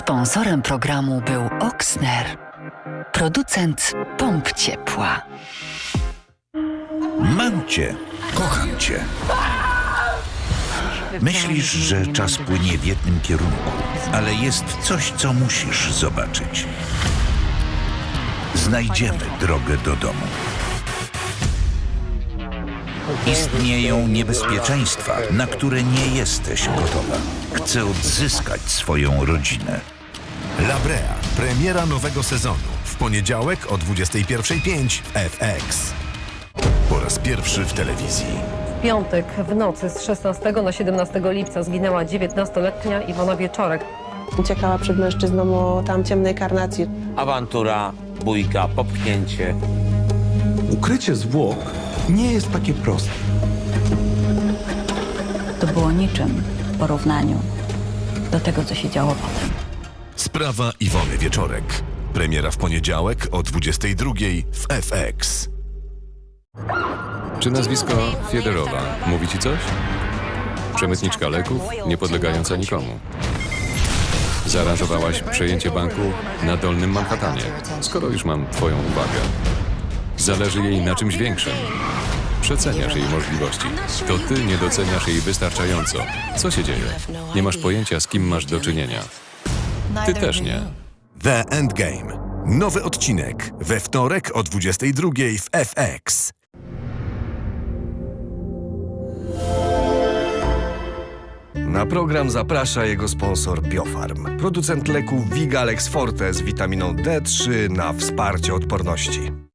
Sponsorem programu był Oxner, producent pomp ciepła. Mam cię, kocham cię. Myślisz, że czas płynie w jednym kierunku, ale jest coś, co musisz zobaczyć. Znajdziemy drogę do domu. Istnieją niebezpieczeństwa, na które nie jesteś gotowa. Chcę odzyskać swoją rodzinę. La Brea. Premiera nowego sezonu. W poniedziałek o 21.05 w FX. Po raz pierwszy w telewizji. W piątek w nocy z 16 na 17 lipca zginęła 19-letnia Iwona Wieczorek. Uciekała przed mężczyzną o tam ciemnej karnacji. awantura, bójka, popchnięcie. Ukrycie zwłok nie jest takie proste. To było niczym w porównaniu do tego, co się działo potem. Sprawa Iwony Wieczorek. Premiera w poniedziałek o 22.00 w FX. Czy nazwisko Fiederowa mówi ci coś? Przemytniczka leków, niepodlegająca nikomu. Zaaranżowałaś przejęcie banku na Dolnym Manhattanie, skoro już mam twoją uwagę. Zależy jej na czymś większym. Przeceniasz jej możliwości. To ty nie doceniasz jej wystarczająco. Co się dzieje? Nie masz pojęcia, z kim masz do czynienia. Ty też nie. The Endgame. Nowy odcinek we wtorek o 22.00 w FX. Na program zaprasza jego sponsor Biofarm, producent leku Vigalex Forte z witaminą D3 na wsparcie odporności.